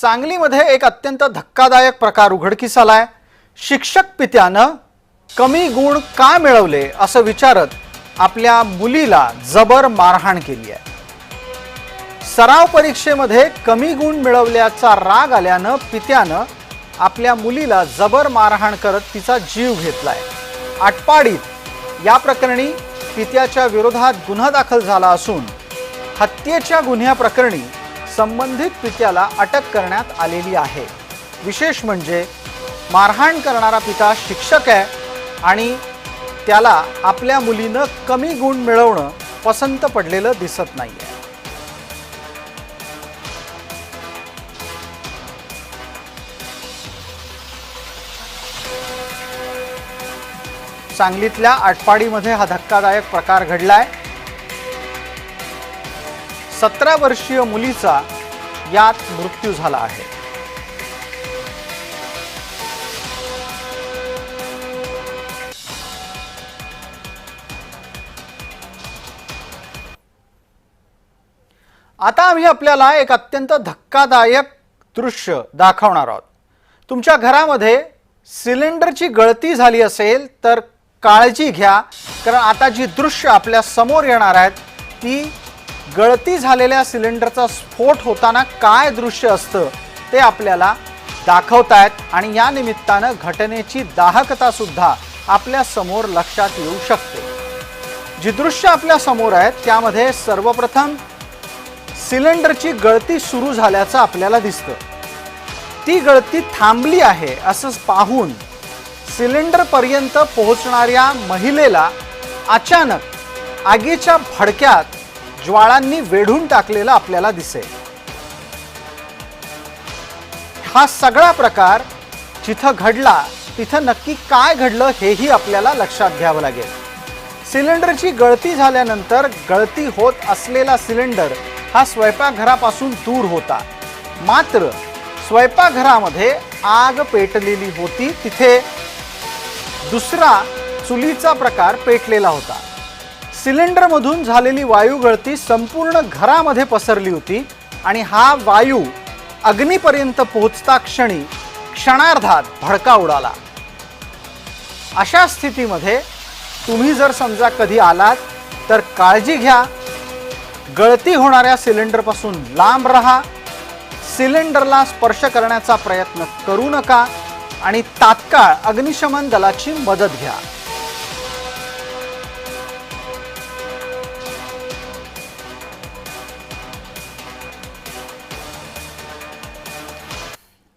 सांगलीमध्ये एक अत्यंत धक्कादायक प्रकार उघडकीस आलाय शिक्षक पित्यानं कमी गुण का मिळवले असं विचारत आपल्या मुलीला जबर मारहाण केली आहे. सराव परीक्षेमध्ये कमी गुण मिळवल्याचा राग आल्यानं पित्यानं आपल्या मुलीला जबर मारहाण करत तिचा जीव घेतलाय. आटपाडीत या प्रकरणी पित्याच्या विरोधात गुन्हा दाखल झाला असून हत्येच्या गुन्ह्याप्रकरणी संबंधित पित्याला अटक करण्यात आलेली आहे. विशेष म्हणजे मारहाण करणारा पिता शिक्षक आहे आणि त्याला आपल्या मुलीनं कमी गुण मिळवणं पसंत पडलेलं दिसत नाही आहे सांगलीतल्या आटपाडीमध्ये हा धक्कादायक प्रकार घडलाय. सतरा वर्षीय मुलीचा यात मृत्यू झाला आहे. आता आम्ही आपल्याला एक अत्यंत धक्कादायक दृश्य दाखवणार आहोत. तुमच्या घरामध्ये सिलेंडरची गळती झाली असेल तर काळजी घ्या कारण आता जी दृश्य आपल्यासमोर येणार आहेत ती गळती झालेल्या सिलेंडरचा स्फोट होताना काय दृश्य असतं ते आपल्याला दाखवतायत आणि या निमित्तानं घटनेची दाहकता सुद्धा आपल्यासमोर लक्षात येऊ शकते. जी दृश्य आपल्यासमोर आहेत त्यामध्ये सर्वप्रथम सिलेंडरची गळती सुरू झाल्याचं आपल्याला दिसतं. ती गळती थांबली आहे असं पाहून सिलेंडरपर्यंत पोहोचणाऱ्या महिलेला अचानक आगीच्या भडक्यात ज्वाळांनी वेढून टाकलेलं आपल्याला दिसेल. हा सगळा प्रकार जिथं घडला तिथं नक्की काय घडलं हेही आपल्याला लक्षात घ्यावं लागेल. सिलेंडरची गळती झाल्यानंतर गळती होत असलेला सिलेंडर हा स्वयंपाकघरापासून दूर होता. मात्र स्वयंपाकघरामध्ये आग पेटलेली होती तिथे दुसरा चुलीचा प्रकार पेटलेला होता. सिलेंडरमधून झालेली वायू गळती संपूर्ण घरामध्ये पसरली होती आणि हा वायू अग्नीपर्यंत पोहोचता क्षणी क्षणार्धात भडका उडाला. अशा स्थितीमध्ये तुम्ही जर समजा कधी आलात तर काळजी घ्या. गळती होणाऱ्या सिलेंडरपासून लांब राहा. सिलेंडरला स्पर्श करण्याचा प्रयत्न करू नका आणि तात्काळ अग्निशमन दलाची मदत घ्या.